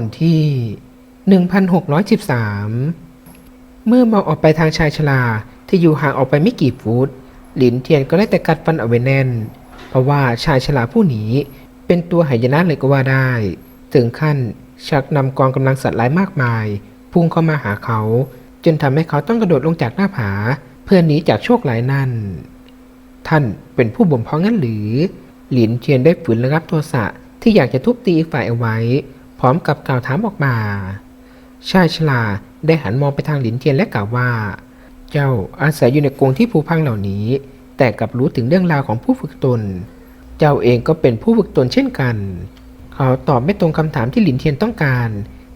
อนที่ 1613 เมื่อมองออกไปทางชายชราที่อยู่ห่างออกไปไม่กี่ฟุตหลินเทียนก็ได้แต่กัดฟันเอาไว้แน่น เพราะว่าชายชราผู้นี้เป็นตัวหายนะเลยก็ว่าได้ ถึงขั้นชักนำกองกำลังสัตว์ร้ายมากมาย พุ่งเข้ามาหาเขา จนทำให้เขาต้องกระโดดลงจากหน้าผา เพื่อหนีจากโชคร้ายนั่น ท่านเป็นผู้บ่มเพาะงั้นหรือ หลินเทียนได้ฝืนระงับโทสะที่อยากจะทุบตีอีกฝ่ายเอาไว้ พร้อมกับกล่าวถามออกมา ชายชราได้หันมองไปทางหลินเทียนและกล่าวว่า เจ้าอาศัยอยู่ในกรงที่ผุพังเหล่านี้ แต่กลับรู้ถึงเรื่องราวของผู้ฝึกตน เจ้าเองก็เป็นผู้ฝึกตนเช่นกัน เขาตอบไม่ตรงคำถามที่หลินเทียนต้องการ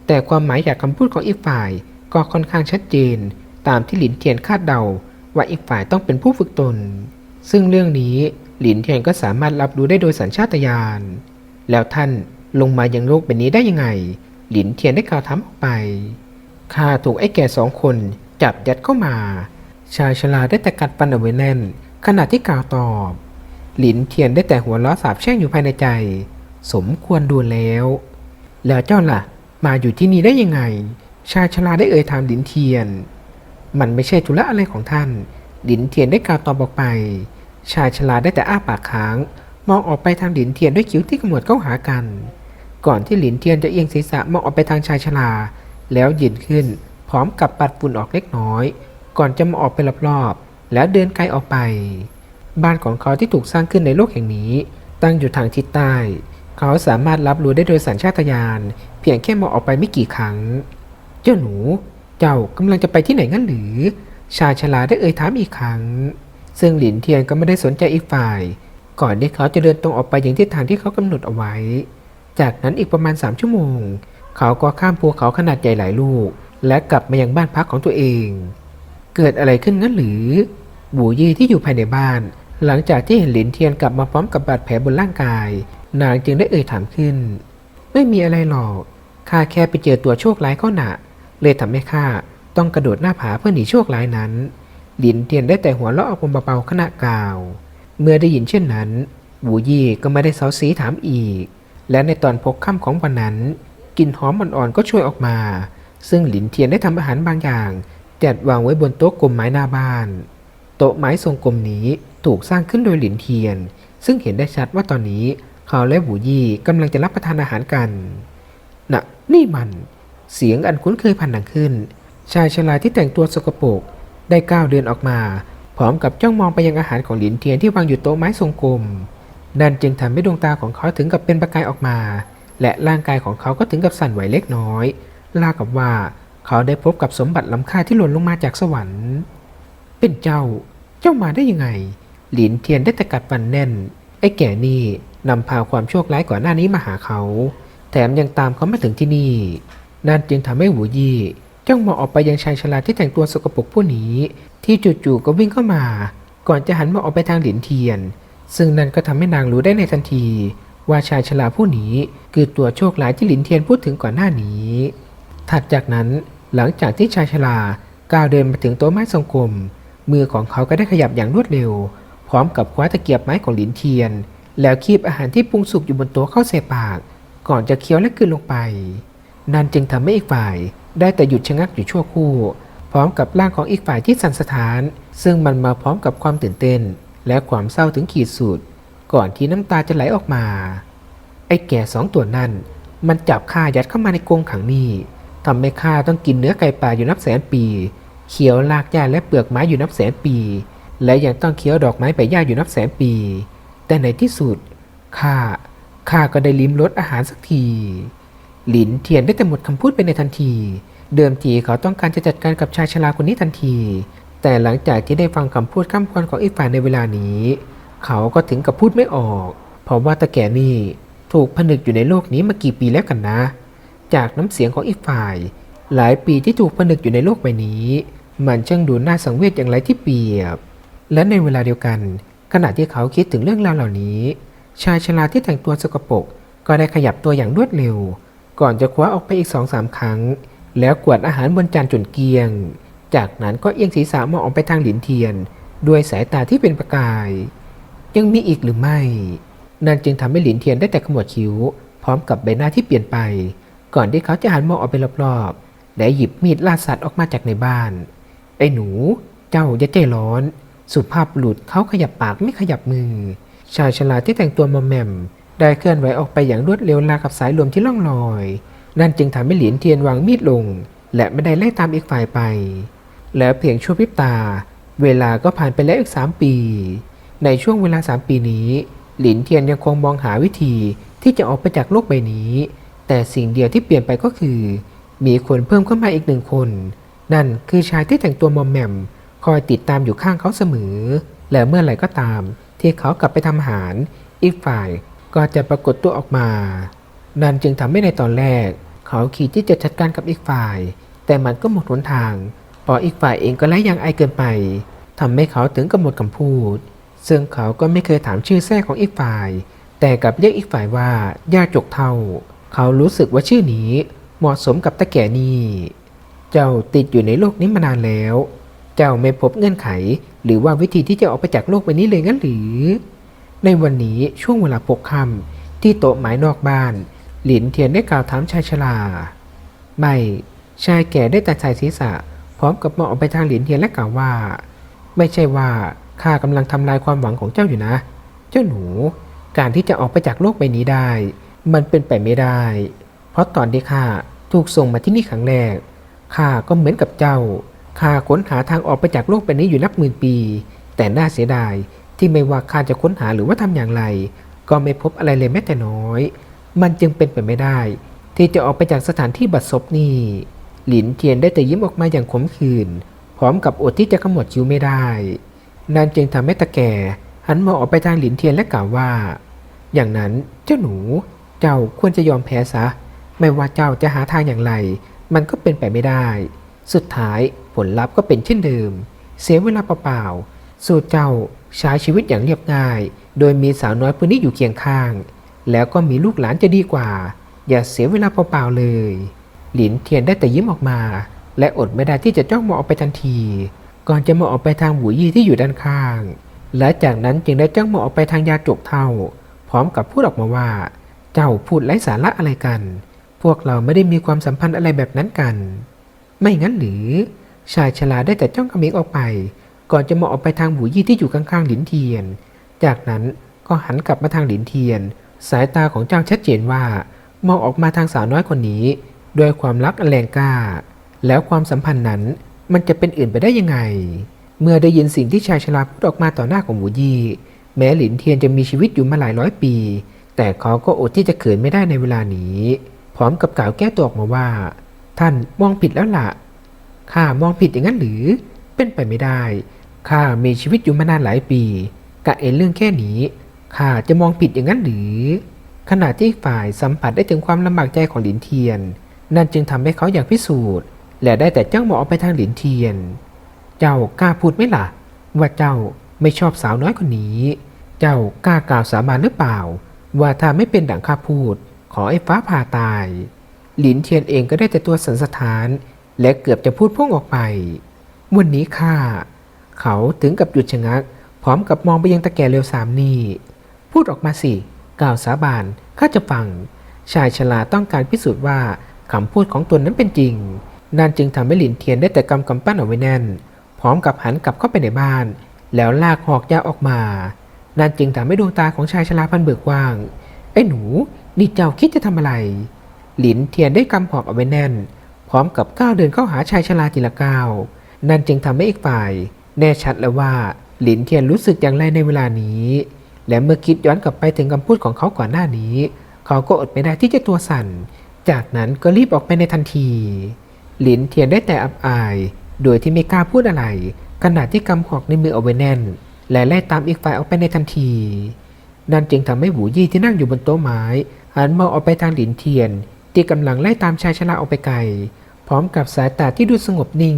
แต่ความหมายจากคำพูดของอีกฝ่าย ก็ค่อนข้างชัดเจน ตามที่หลินเทียนคาดเดา ว่าอีกฝ่ายต้องเป็นผู้ฝึกตน ซึ่งเรื่องนี้หลินเทียนก็สามารถรับรู้ได้โดยสัญชาตญาณ แล้วท่าน ลงมายังโลกใบนี้ได้ยังไง หลินเทียนได้กล่าวถามออกไป ข้าถูกไอ้แก่สองคนจับยัดเข้ามา ชายชราได้แต่กัดฟันเอาไว้แน่น ขณะที่กล่าวตอบ หลินเทียนได้แต่หัวล้อสาบแช่งอยู่ภายในใจ สมควรดูแล้ว แล้วเจ้าล่ะ มาอยู่ที่นี่ได้ยังไง ชายชราได้เอ่ยถามหลินเทียน มันไม่ใช่ธุระอะไรของท่าน หลินเทียนได้กล่าวตอบออกไป ชายชราได้แต่อ้าปากค้าง มองออกไปทางหลินเทียนด้วยคิ้วที่ขมวดเข้าหากัน ก่อนที่หลินเทียนจะเอียงศีรษะมองออกไปทางชายชราแล้วยืนขึ้น พร้อมกับปัดฝุ่นออกเล็กน้อย ก่อนจะมาออกไปรอบๆแล้วเดินไกลออกไป บ้านของเขาที่ถูกสร้างขึ้นในโลกแห่งนี้ ตั้งอยู่ทางทิศใต้ เขาสามารถรับรู้ได้โดยสัญชาตญาณเพียงแค่มองออกไปไม่กี่ครั้ง เจ้าหนู เจ้ากำลังจะไปที่ไหนงั้นหรือ ชายชราได้เอ่ยถามอีกครั้ง ซึ่งหลินเทียนก็ไม่ได้สนใจอีกฝ่าย ก่อนที่เขาจะเดินตรงออกไปอย่างทิศทางที่เขากำหนดเอาไว้ จากนั้นอีกประมาณสามชั่วโมง เขาก็ข้ามภูเขาขนาดใหญ่หลายลูก และกลับมายังบ้านพักของตัวเอง เกิดอะไรขึ้นงั้นหรือบูยี่ที่อยู่ภายในบ้าน หลังจากที่เห็นหลินเทียนกลับมาพร้อมกับบาดแผลบนร่างกาย นางจึงได้เอ่ยถามขึ้น ไม่มีอะไรหรอกข้าแค่ไปเจอตัวโชคร้ายเข้าหนะเลยทำให้ข้าต้องกระโดดหน้าผาเพื่อหนีโชคร้ายนั้น หลินเทียนได้แต่หัวเราะออกมาเบาๆขณะกล่าว เมื่อได้ยินเช่นนั้นบูยี่ก็ไม่ได้เซาซีถามอีก และในตอนพบค่ำของวันนั้นกลิ่นหอมอ่อนๆก็ช่วยออกมา ซึ่งหลินเทียนได้ทำอาหารบางอย่างจัดวางไว้บนโต๊ะกลมไม้หน้าบ้าน โต๊ะไม้ทรงกลมนี้ถูกสร้างขึ้นโดยหลินเทียน ซึ่งเห็นได้ชัดว่าตอนนี้เขาและบูยี่กำลังจะรับประทานอาหารกันน่ะนี่มัน เสียงอันคุ้นเคยพันดังขึ้น ชายชราที่แต่งตัวสกปรกได้ก้าวเดินออกมา พร้อมกับจ้องมองไปยังอาหารของหลินเทียนที่วางอยู่โต๊ะไม้ทรงกลม นั่นจึงทำให้ดวงตาของเขาถึงกับเป็นประกายออกมา และร่างกายของเขาก็ถึงกับสั่นไหวเล็กน้อยลากับว่าเขาได้พบกับสมบัติล้ำค่าที่หล่นลงมาจากสวรรค์ เป็นเจ้า เจ้ามาได้ยังไง หลินเทียนได้ต่กัดฟันแน่น ไอ้แก่นี่นำพาความโชคร้ายก่อนหน้านี้มาหาเขา แถมยังตามเขามาถึงที่นี่ นั่นจึงทำให้หูยี่จ้องมองออกไปยังชายชราที่แต่งตัวสกปรกผู้นี้ ที่จู่ๆก็วิ่งเข้ามา ก่อนจะหันมาออกไปทางหลินเทียน ซึ่งนั่นก็ทำให้นางรู้ได้ในทันที ว่าชายชราผู้นี้คือตัวโชคร้ายที่หลินเทียนพูดถึงก่อนหน้านี้ ถัดจากนั้นหลังจากที่ชายชราก้าวเดินมาถึงโต๊ะไม้ทรงกลม มือของเขาก็ได้ขยับอย่างรวดเร็ว พร้อมกับคว้าตะเกียบไม้ของหลินเทียน แล้วคีบอาหารที่ปรุงสุกอยู่บนโต๊ะเข้าใส่ปาก ก่อนจะเคี้ยวและกลืนลงไป นั่นจึงทำให้อีกฝ่าย ได้แต่หยุดชะงักอยู่ชั่วครู่ พร้อมกับร่างของอีกฝ่ายที่สั่นสะท้าน ซึ่งมันมาพร้อมกับความตื่นเต้น และความเศร้าถึงขีดสุด ก่อนที่น้ำตาจะไหลออกมา ไอ้แก่สองตัวนั่น มันจับข้ายัดเข้ามาในกรงขังนี่ทำให้ข้าต้องกินเนื้อไก่ป่าอยู่นับแสนปีเคี้ยวลากหญ้าและเปลือกไม้อยู่นับแสนปี และยังต้องเคี้ยวดอกไม้ใบหญ้าอยู่นับแสนปี แต่ในที่สุดข้าข้าก็ได้ลิ้มรสอาหารสักที หลินเทียนได้แต่หมดคำพูดไปในทันที เดิมทีเขาต้องการจะจัดการกับชายชราคนนี้ทันที แต่หลังจากที่ได้ฟังคำพูดข้ามควรของอีกฝ่ายในเวลานี้ เขาก็ถึงกับพูดไม่ออก เพราะว่าตะแก่นี่ถูกผนึกอยู่ในโลกนี้มากี่ปีแล้วกันนะ จากน้ำเสียงของอีกฝ่าย หลายปีที่ถูกผนึกอยู่ในโลกใบนี้ มันช่างดูน่าสังเวชอย่างไรที่เปรียบ และในเวลาเดียวกัน ขณะที่เขาคิดถึงเรื่องราวเหล่านี้ ชายชราที่แต่งตัวสกปรกก็ได้ขยับตัวอย่างรวดเร็ว ก่อนจะคว้าออกไปอีกสองสามครั้ง แล้วกวาดอาหารบนจานจนเกลียง จากนั้นก็เอียงศีรษะมองออกไปทางหลินเทียน ด้วยสายตาที่เป็นประกาย ยังมีอีกหรือไม่ นั่นจึงทำให้หลินเทียนได้แต่ขมวดคิ้ว พร้อมกับใบหน้าที่เปลี่ยนไป ก่อนที่เขาจะหันมองออกไปรอบๆและหยิบมีดล่าสัตว์ออกมาจากในบ้าน ไอ้หนู เจ้าอย่าใจร้อน สุภาพบุรุษเขาขยับปากไม่ขยับมือ ชายชราที่แต่งตัวมอมแมมได้เคลื่อนไหวออกไปอย่างรวดเร็วราวกับสายลมที่ล่องลอย นั่นจึงทำให้หรียญเทียนวางมีดลง และไม่ได้ไล่ตามอีกฝ่ายไป แล้วเพียงชั่วพริบตา เวลาก็ผ่านไปแล้วอีกสามปี ในช่วงเวลาสามปีนี้ หลินเทียนยังคงมองหาวิธีที่จะออกไปจากโลกใบนี้ แต่สิ่งเดียวที่เปลี่ยนไปก็คือ มีคนเพิ่มเข้ามาอีกหนึ่งคน นั่นคือชายที่แต่งตัวมอมแมม คอยติดตามอยู่ข้างเขาเสมอ และเมื่อไหร่ก็ตาม ที่เขากลับไปทำอาหาร อีกฝ่ายก็จะปรากฏตัวออกมา นั่นจึงทำให้ในตอนแรก เขาคิดที่จะจัดการกับอีกฝ่าย แต่มันก็หมดหนทาง พราะอีกฝ่ายเองก็ไล่ยังไอเกินไปทำให้เขาถึงกับหมดคำพูด ซึ่งเขาก็ไม่เคยถามชื่อแท้ของอีกฝ่าย แต่กลับเรียกอีกฝ่ายว่าย่าจกเท่า เขารู้สึกว่าชื่อนี้เหมาะสมกับตะแก่นี่เจ้าติดอยู่ในโลกนี้มานานแล้ว เจ้าไม่พบเงื่อนไข หรือว่าวิธีที่จะออกไปจากโลกใบนี้เลยงั้นหรือ ในวันนี้ช่วงเวลาพกค่ำที่โต๊ะหมายนอกบ้าน หลินเทียนได้กล่าวถามชายชราไม่ชายแก่ได้แต่สายศีรษะ พร้อมกับมองออกไปทางเหลินเทียนและกล่าวว่า ไม่ใช่ว่าข้ากำลังทำลายความหวังของเจ้าอยู่นะ เจ้าหนู การที่จะออกไปจากโลกใบนี้ได้ มันเป็นไปไม่ได้ เพราะตอนที่ข้าถูกส่งมาที่นี่ครั้งแรกข้าก็เหมือนกับเจ้าข้าค้นหาทางออกไปจากโลกใบนี้อยู่นับหมื่นปี แต่น่าเสียดายที่ไม่ว่าข้าจะค้นหาหรือว่าทำอย่างไร ก็ไม่พบอะไรเลยแม้แต่น้อย มันจึงเป็นไปไม่ได้ ที่จะออกไปจากสถานที่บัดซบนี้ หลินเทียนได้แต่ยิ้มออกมาอย่างขมขื่นพร้อมกับอดที่จะขมวดคิ้วไม่ได้นั่นจึงทำให้ตาแก่หันมองออกไปทางหลินเทียนและกล่าวว่า อย่างนั้นเจ้าหนู เจ้าควรจะยอมแพ้ซะ ไม่ว่าเจ้าจะหาทางอย่างไร มันก็เป็นไปไม่ได้ สุดท้ายผลลัพธ์ก็เป็นเช่นเดิม เสียเวลาเปล่าๆสู่เจ้าใช้ชีวิตอย่างเรียบง่าย โดยมีสาวน้อยผู้นี้อยู่เคียงข้าง แล้วก็มีลูกหลานจะดีกว่า อย่าเสียเวลาเปล่าๆเลย หลินเทียนได้แต่ยิ้มออกมา และอดไม่ได้ที่จะจ้องมองออกไปทันที ก่อนจะมองออกไปทางหวูยี่ที่อยู่ด้านข้าง และจากนั้นจึงได้จ้องมองออกไปทางยาจกเท่า พร้อมกับพูดออกมาว่า เจ้าพูดไร้สาระอะไรกัน พวกเราไม่ได้มีความสัมพันธ์อะไรแบบนั้นกัน ไม่งั้นหรือ ชายชราได้แต่จ้องกระมิงออกไป ก่อนจะมองออกไปทางหวูยี่ที่อยู่ข้างๆหลินเทียน จากนั้นก็หันกลับมาทางหลินเทียน สายตาของเจ้าชัดเจนว่ามองออกมาทางสาวน้อยคนนี้ ด้วยความรักอันแรงกล้า แล้วความสัมพันธ์นั้นมันจะเป็นอื่นไปได้ยังไง เมื่อได้ยินสิ่งที่ชายชราพูดออกมาต่อหน้าของหวูยี่ แม้หลินเทียนจะมีชีวิตอยู่มาหลายร้อยปี แต่เขาก็อดที่จะเขินไม่ได้ในเวลานี้ พร้อมกับกล่าวแก้ตัวออกมาว่า ท่านมองผิดแล้วล่ะข้ามองผิดอย่างนั้นหรือ เป็นไปไม่ได้ข้ามีชีวิตอยู่มานานหลายปีกะเอ็นเรื่องแค่นี้ข้าจะมองผิดอย่างนั้นหรือ ขณะที่ฝ่ายสัมผัสได้ถึงความลำบากใจของหลินเทียน นั่นจึงทำให้เขาอยากพิสูจน์ และได้แต่จ้องมองไปทางหลินเทียน เจ้ากล้าพูดไหมล่ะ ว่าเจ้าไม่ชอบสาวน้อยคนนี้ เจ้ากล้ากล่าวสาบานหรือเปล่า ว่าถ้าไม่เป็นดังข้าพูด ขอไอ้ฟ้าผ่าตาย หลินเทียนเองก็ได้แต่ตัวสันสถาน และเกือบจะพูดพุ่งออกไป วันนี้ข้าเขาถึงกับหยุดชะงัก พร้อมกับมองไปยังตะแก่เร็วสามนี่พูดออกมาสิ กล่าวสาบานข้าจะฟัง ชายชราต้องการพิสูจน์ว่า คำพูดของตนนั้นเป็นจริง นั่นจึงทำให้หลินเทียนได้แต่กำกำปั้นเอาไว้แน่น พร้อมกับหันกลับเข้าไปในบ้าน แล้วลากหอกยาวออกมา นั่นจึงทำให้ดวงตาของชายชราพันเบิกกว้าง ไอ้หนูนี่เจ้าคิดจะทำอะไร หลินเทียนได้กำหอกเอาไว้แน่น พร้อมกับก้าวเดินเข้าหาชายชราทีละก้าว นั่นจึงทำให้อีกฝ่าย แน่ชัดแล้วว่าหลินเทียนรู้สึกอย่างไรในเวลานี้ และเมื่อคิดย้อนกลับไปถึงคำพูดของเขาก่อนหน้านี้ เขาก็อดไม่ได้ที่จะตัวสั่น จากนั้นก็รีบออกไปในทันที หลินเทียนได้แต่อับอาย โดยที่ไม่กล้าพูดอะไร ขณะที่กำหอกในมือเอาไว้แน่น และไล่ตามอีกฝ่ายออกไปในทันที นั่นจึงทำให้หูยี่ที่นั่งอยู่บนโต๊ะไม้หันมองออกไปทางหลินเทียน ที่กำลังไล่ตามชายชราออกไปไกล พร้อมกับสายตาที่ดูสงบนิ่ง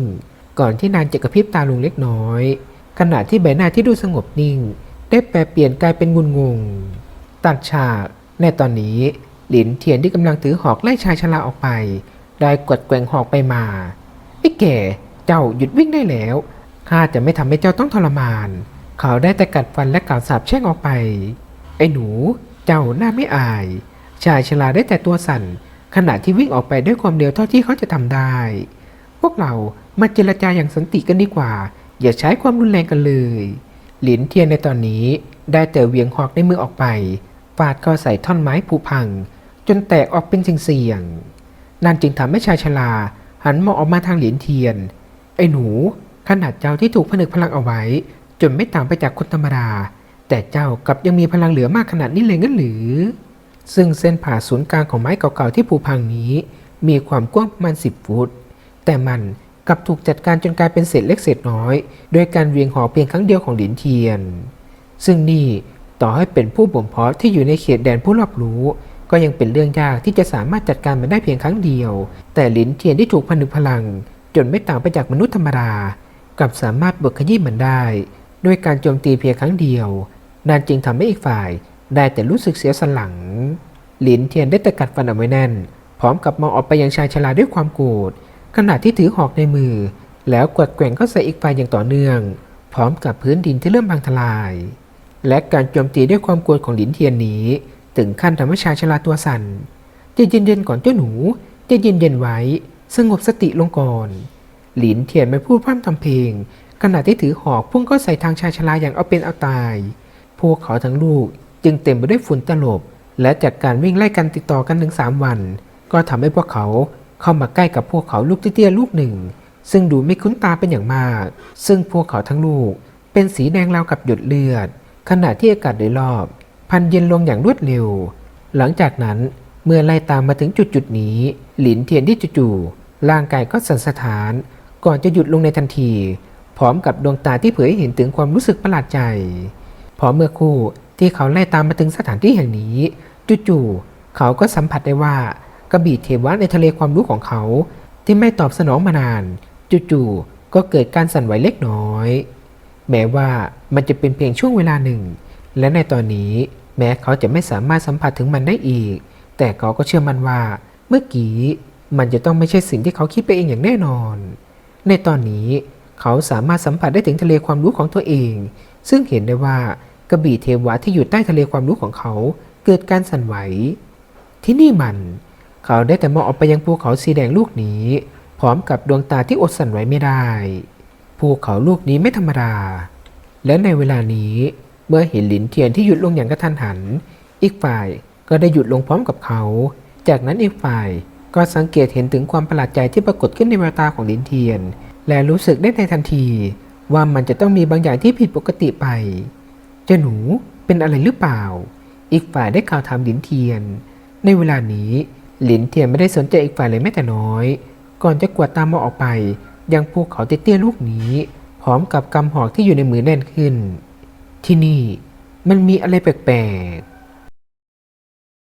ก่อนที่นางจะกระพริบตาลงเล็กน้อย ขณะที่ใบหน้าที่ดูสงบนิ่ง ได้แปรเปลี่ยนกลายเป็นงุนงง ตัดฉากในตอนนี้ หลินเทียนที่กำลังถือหอกไล่ชายชราออกไป ได้กดแกว่งหอกไปมาไอ้แก่เจ้าหยุดวิ่งได้แล้วข้าจะไม่ทำให้เจ้าต้องทรมาน เขาได้แต่กัดฟันและกล่าวสาบแช่งออกไป ไอ้หนู เจ้าหน้าไม่อาย ชายชราได้แต่ตัวสั่น ขณะที่วิ่งออกไปด้วยความเร็วเท่าที่เขาจะทำได้ พวกเรามาเจรจาอย่างสันติกันดีกว่า อย่าใช้ความรุนแรงกันเลย หลินเทียนในตอนนี้ได้แต่เวียงหอกในมือออกไปฟาดเข้าใส่ท่อนไม้ผุพัง จนแตกออกเป็นเสี่ยงๆนั่นจึงทำให้ชายชราหันมองออกมาทางเหลินเทียน ไอ้หนูขนาดเจ้าที่ถูกผนึกพลังเอาไว้ จนไม่ต่างไปจากคนธรรมดา แต่เจ้ากลับยังมีพลังเหลือมากขนาดนี้เลยงั้นหรือ ซึ่งเส้นผ่าศูนย์กลางของไม้เก่าๆที่ผุพังนี้ มีความกว้างประมาณ 10 ฟุต แต่มันกลับถูกจัดการจนกลายเป็นเศษเล็กเศษน้อย โดยการเวียงหอเพียงครั้งเดียวของเหลินเทียน ซึ่งนี่ต่อให้เป็นผู้บ่มเพาะที่อยู่ในเขตแดนผู้รอบรู้ ก็ยังเป็นเรื่องยากที่จะสามารถจัดการมันได้เพียงครั้งเดียว แต่หลินเทียนที่ถูกผนึกพลัง จนไม่ต่างไปจากมนุษย์ธรรมดากลับสามารถบดขยี้มันได้ ด้วยการโจมตีเพียงครั้งเดียวนั่นจึงทำให้อีกฝ่าย ได้แต่รู้สึกเสียสันหลัง หลินเทียนได้แต่กัดฟันเอาไว้แน่น พร้อมกับมองออกไปยังชายชราด้วยความโกรธขณะที่ถือหอกในมือ แล้วกวดแกว่งเข้าใส่อีกฝ่ายอย่างต่อเนื่อง พร้อมกับพื้นดินที่เริ่มพังทลาย และการโจมตีด้วยความโกรธของหลินเทียนนี้ ถึงขั้นทำให้ชายชราตัวสั่นใจเย็นๆก่อนเจ้าหนูใจเย็นๆไว้ สงบสติลงก่อน หลินเทียนไม่พูดพร่ำทำเพลงขณะที่ถือหอกพุ่งเข้าใส่ทางชายชราอย่างเอาเป็นเอาตาย พวกเขาทั้งลูกจึงเต็มไปด้วยฝุ่นตลบ และจากการวิ่งไล่กันติดต่อกันถึงสามวัน ก็ทำให้พวกเขาเข้ามาใกล้กับพวกเขาลูกเตี้ยๆลูกหนึ่ง ซึ่งดูไม่คุ้นตาเป็นอย่างมาก ซึ่งพวกเขาทั้งลูก เป็นสีแดงราวกับหยดเลือด ขณะที่อากาศโดยรอบ พันเย็นลงอย่างรวดเร็ว หลังจากนั้นเมื่อไล่ตามมาถึงจุดจุดนี้ หลินเทียนที่จู่ๆร่างกายก็สั่นสะท้าน ก่อนจะหยุดลงในทันที พร้อมกับดวงตาที่เผยให้เห็นถึงความรู้สึกประหลาดใจ พอเมื่อครู่ที่เขาไล่ตามมาถึงสถานที่แห่งนี้ จู่ๆเขาก็สัมผัสได้ว่ากระบี่เทวะในทะเลความรู้ของเขา ที่ไม่ตอบสนองมานาน จู่ๆก็เกิดการสั่นไหวเล็กน้อย แม้ว่ามันจะเป็นเพียงช่วงเวลาหนึ่ง และในตอนนี้แม้เขาจะไม่สามารถสัมผัสถึงมันได้อีก แต่เขาก็เชื่อมันว่า เมื่อกี้มันจะต้องไม่ใช่สิ่งที่เขาคิดไปเองอย่างแน่นอน ในตอนนี้เขาสามารถสัมผัสได้ถึงทะเลความรู้ของตัวเอง ซึ่งเห็นได้ว่ากระบี่เทวะที่อยู่ใต้ทะเลความรู้ของเขาเกิดการสั่นไหว ที่นี่มัน เขาได้แต่มองออกไปยังภูเขาสีแดงลูกนี้ พร้อมกับดวงตาที่อดสั่นไหวไม่ได้ ภูเขาลูกนี้ไม่ธรรมดา และในเวลานี้ เมื่อเห็นหลินเทียนที่หยุดลงอย่างกระทันหัน อีกฝ่ายก็ได้หยุดลงพร้อมกับเขา จากนั้นอีกฝ่ายก็สังเกตเห็นถึงความประหลาดใจที่ปรากฏขึ้นในแววตาของหลินเทียน และรู้สึกได้ในทันที ว่ามันจะต้องมีบางอย่างที่ผิดปกติไป เจ้าหนูเป็นอะไรหรือเปล่า อีกฝ่ายได้กล่าวถามหลินเทียน ในเวลานี้หลินเทียนไม่ได้สนใจอีกฝ่ายเลยแม้แต่น้อย ก่อนจะกวาดตามมองออกไป ยังภูเขาเตี้ยๆลูกนี้ พร้อมกับกำหอกที่อยู่ในมือแน่นขึ้น ที่นี่มันมีอะไรแปลก